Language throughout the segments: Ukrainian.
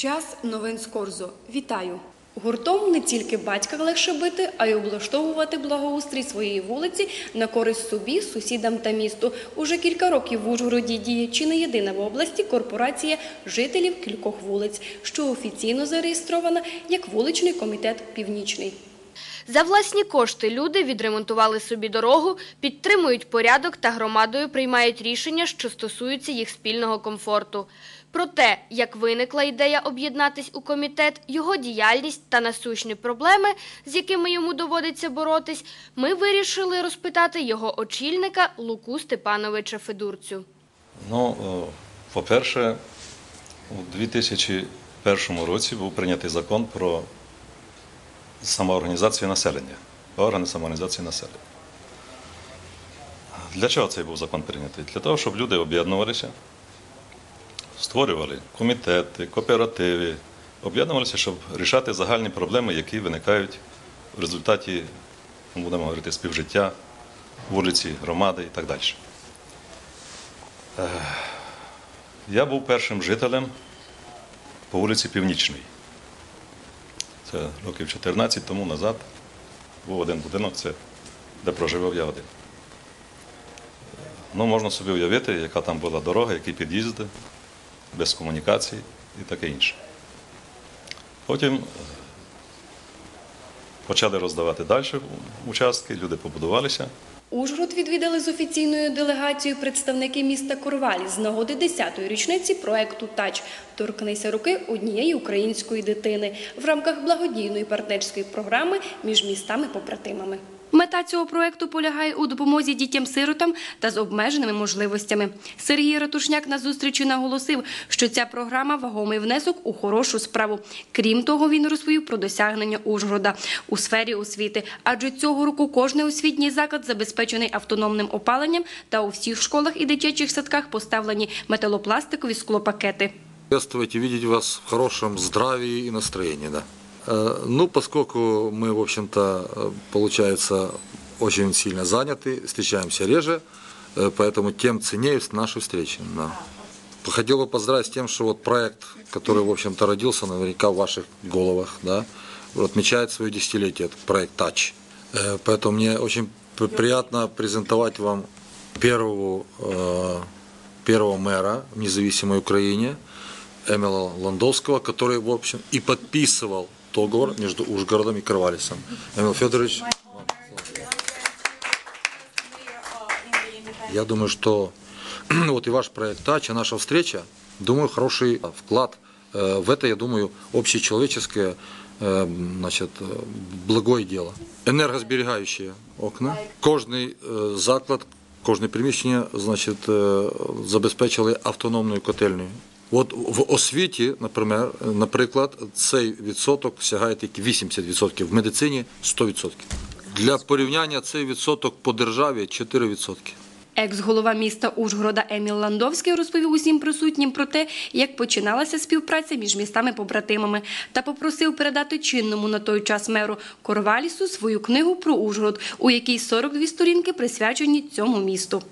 Час новин з Корзо. Вітаю! Гуртом не тільки батька легше бити, а й облаштовувати благоустрій своєї вулиці на користь собі, сусідам та місту. Уже кілька років в Ужгороді діє чи не єдина в області корпорація жителів кількох вулиць, що офіційно зареєстрована як вуличний комітет Північний. За власні кошти люди відремонтували собі дорогу, підтримують порядок та громадою приймають рішення, що стосуються їх спільного комфорту. Про те, як виникла ідея об'єднатись у комітет, його діяльність та насущні проблеми, з якими йому доводиться боротись, ми вирішили розпитати його очільника Луку Степановича Федурцю. Ну, е, по-перше, у 2001 році був прийнятий закон про самоорганізацію населення, органи самоорганізації населення. Для чого цей був закон прийнятий? Для того, щоб люди об'єднувалися, створювали комітети, кооперативи, об'єднувалися, щоб рішати загальні проблеми, які виникають в результаті, ну, будемо говорити, співжиття вулиці, громади і так далі. Я був першим жителем по вулиці Північній. Це років 14 тому назад був один будинок, це, де проживав я один. Ну, можна собі уявити, яка там була дорога, які під'їзди, без комунікацій і таке інше. Потім е, почали роздавати далі участки, люди побудувалися. Ужгород відвідали з офіційною делегацією представники міста Корвалі з нагоди 10-ї річниці проекту Тач Торкнися руки однієї української дитини в рамках благодійної партнерської програми між містами-побратимами. Мета цього проекту полягає у допомозі дітям-сиротам та з обмеженими можливостями. Сергій Ратушняк на зустрічі наголосив, що ця програма вагомий внесок у хорошу справу. Крім того, він розповів про досягнення Ужгорода у сфері освіти, адже цього року кожний освітній заклад забезпечений автономним опаленням та у всіх школах і дитячих садках поставлені металопластикові склопакети. Приветствовать и видеть вас в хорошем здравии и настроении, да. Э, Ну, поскольку мы, в общем-то, э, получается, очень сильно заняты, встречаемся реже, э, поэтому тем ценнее наши встречи. Да. Хотел бы поздравить с тем, что вот проект, который, в общем-то, родился наверняка в ваших головах, да, отмечает свое десятилетие, этот проект. Э, Поэтому мне очень при- приятно презентовать вам первого, первого мэра в независимой Украине, Эмила Ландовского, который, в общем, и подписывал договор между Ужгородом и Карвалисом. Эмил Федорович, вам слово. я думаю, что вот и ваш проект «Тач», и наша встреча, думаю, хороший вклад э, в это, я думаю, общечеловеческое э, значит, э, благое дело. Енергозберігаючі окна. Кожний е, заклад, кожне приміщення значить, е, забезпечили автономною котельнею. От в освіті, наприклад, цей відсоток сягає тільки 80%, в медицині 100%. Для порівняння цей відсоток по державі 4%. Екс-голова міста Ужгорода Еміл Ландовський розповів усім присутнім про те, як починалася співпраця між містами-побратимами, та попросив передати чинному на той час меру Корвалісу свою книгу про Ужгород, у якій 42 сторінки присвячені цьому місту.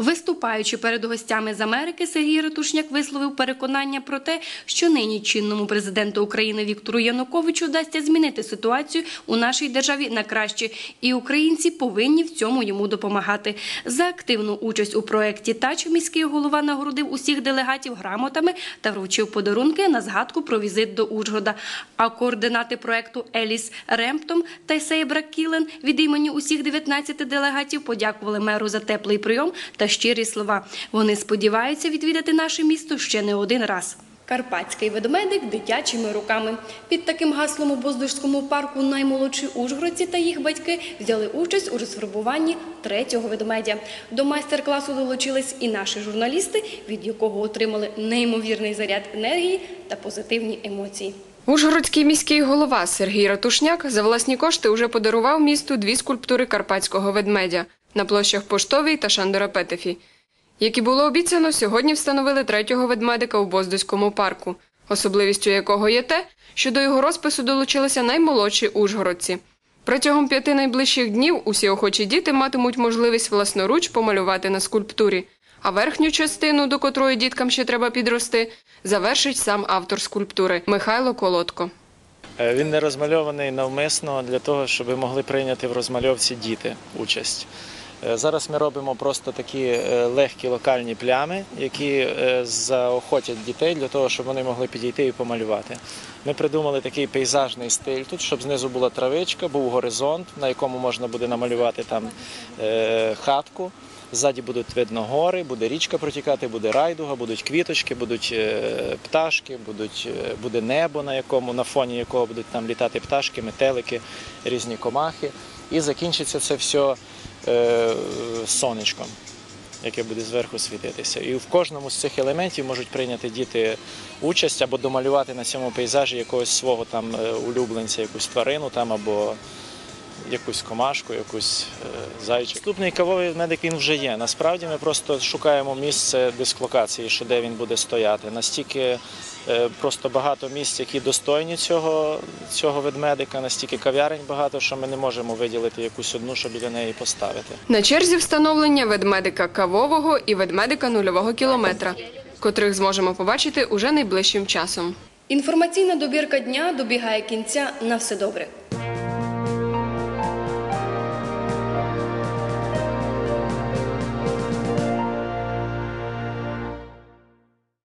Виступаючи перед гостями з Америки, Сергій Ратушняк висловив переконання про те, що нині чинному президенту України Віктору Януковичу вдасться змінити ситуацію у нашій державі на краще, і українці повинні в цьому йому допомагати. За активну участь у проєкті «Тач» міський голова нагородив усіх делегатів грамотами та вручив подарунки на згадку про візит до Ужгорода. А координати проєкту Еліс Ремптом та Сейбра Кілен від імені усіх 19 делегатів подякували меру за теплий прийом та щирі слова. Вони сподіваються відвідати наше місто ще не один раз. Карпатський ведмедик дитячими руками. Під таким гаслом у Боздорському парку наймолодші ужгородці та їх батьки взяли участь у розфарбуванні третього ведмедя. До майстер-класу долучились і наші журналісти, від якого отримали неймовірний заряд енергії та позитивні емоції. Ужгородський міський голова Сергій Ратушняк за власні кошти уже подарував місту дві скульптури карпатського ведмедя на площах Поштовій та Шандора Петефі. Як і було обіцяно, сьогодні встановили третього ведмедика у Боздоському парку, особливістю якого є те, що до його розпису долучилися наймолодші ужгородці. Протягом п'яти найближчих днів усі охочі діти матимуть можливість власноруч помалювати на скульптурі, А верхню частину, до котрої діткам ще треба підрости, завершить сам автор скульптури Михайло Колодко. Е, Він не розмальований навмисно для того, щоб могли прийняти в розмальовці діти участь. Е, Зараз ми робимо просто такі е, легкі локальні плями, які заохотять дітей для того, щоб вони могли підійти і помалювати. Ми придумали такий пейзажний стиль тут, щоб знизу була травичка, був горизонт, на якому можна буде намалювати там хатку. Ззаді будуть видно гори, буде річка протікати, буде райдуга, будуть квіточки, будуть е, пташки, будуть, е, буде небо, на якому на фоні якого будуть там літати пташки, метелики, різні комахи. І закінчиться це все е, сонечком, яке буде зверху світитися. І в кожному з цих елементів можуть прийняти діти участь або домалювати на цьому пейзажі якогось свого там е, улюбленця, якусь тварину там або якусь комашку, якусь е, зайчик. Наступний кавовий медик він вже є. Насправді ми просто шукаємо місце дислокації, що де він буде стояти. Настільки е, просто багато місць, які достойні цього, цього ведмедика, настільки кав'ярень багато, що ми не можемо виділити якусь одну, щоб біля неї поставити. На черзі встановлення ведмедика кавового і ведмедика нульового кілометра, котрих зможемо побачити уже найближчим часом. Інформаційна добірка дня добігає кінця. На все добре.